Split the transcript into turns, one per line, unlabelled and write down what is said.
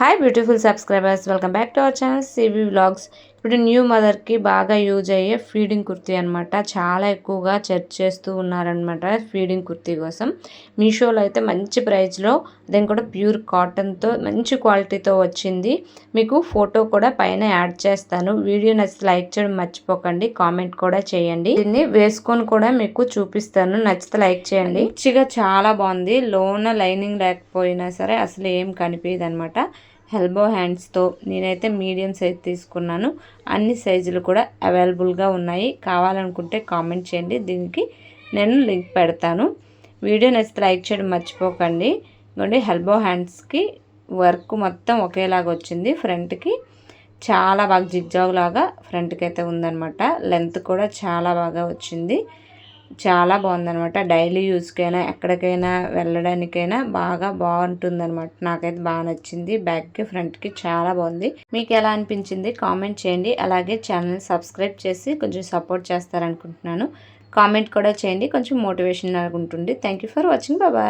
Hi beautiful subscribers, welcome back to our channel CB Vlogs. ఇప్పుడు new మదర్కి బాగా use అయ్యే ఫీడింగ్ కుర్తీ అనమాట చాలా ఎక్కువగా సెర్చ్ చేస్తూ ఉన్నారనమాట ఫీడింగ్ కుర్తీ కోసం. మీషోలో అయితే మంచి ప్రైస్లో దాని కూడా ప్యూర్ కాటన్తో మంచి క్వాలిటీతో వచ్చింది. మీకు ఫోటో కూడా పైన యాడ్ చేస్తాను. వీడియో నచ్చితే లైక్ చేయడం మర్చిపోకండి కామెంట్ కూడా చేయండి. దీన్ని వేసుకొని కూడా మీకు చూపిస్తాను. నచ్చితే లైక్ చేయండి. మంచిగా చాలా బాగుంది. లోన లైనింగ్ లేకపోయినా సరే అసలు ఏం కనిపించదు అనమాట ఎల్బో హ్యాండ్స్తో నేనైతే మీడియం సైజ్ తీసుకున్నాను. అన్ని సైజులు కూడా అవైలబుల్గా ఉన్నాయి. కావాలనుకుంటే కామెంట్ చేయండి. దీనికి నేను లింక్ పెడతాను. వీడియో నచ్చితే లైక్ చేయడం మర్చిపోకండి. ఇంకోండి ఎల్బో హ్యాండ్స్కి వర్క్ మొత్తం ఒకేలాగా వచ్చింది. ఫ్రంట్కి చాలా బాగా జిగ్జాగ్ లాగా ఫ్రంట్కి అయితే ఉందనమాట లెంత్ కూడా చాలా బాగా వచ్చింది. చాలా బాగుందనమాట డైలీ యూస్కైనా ఎక్కడికైనా వెళ్ళడానికైనా బాగా బాగుంటుందన్నమాట. నాకైతే బాగా నచ్చింది. బ్యాక్కి ఫ్రంట్కి చాలా బాగుంది. మీకు ఎలా అనిపించింది? కామెంట్ చేయండి. అలాగే ఛానల్ సబ్స్క్రైబ్ చేసి కొంచెం సపోర్ట్ చేస్తారనుకుంటున్నాను. కామెంట్ కూడా చేయండి. కొంచెం మోటివేషన్ ఉంటుంది. Thank for watching. బాబాయ్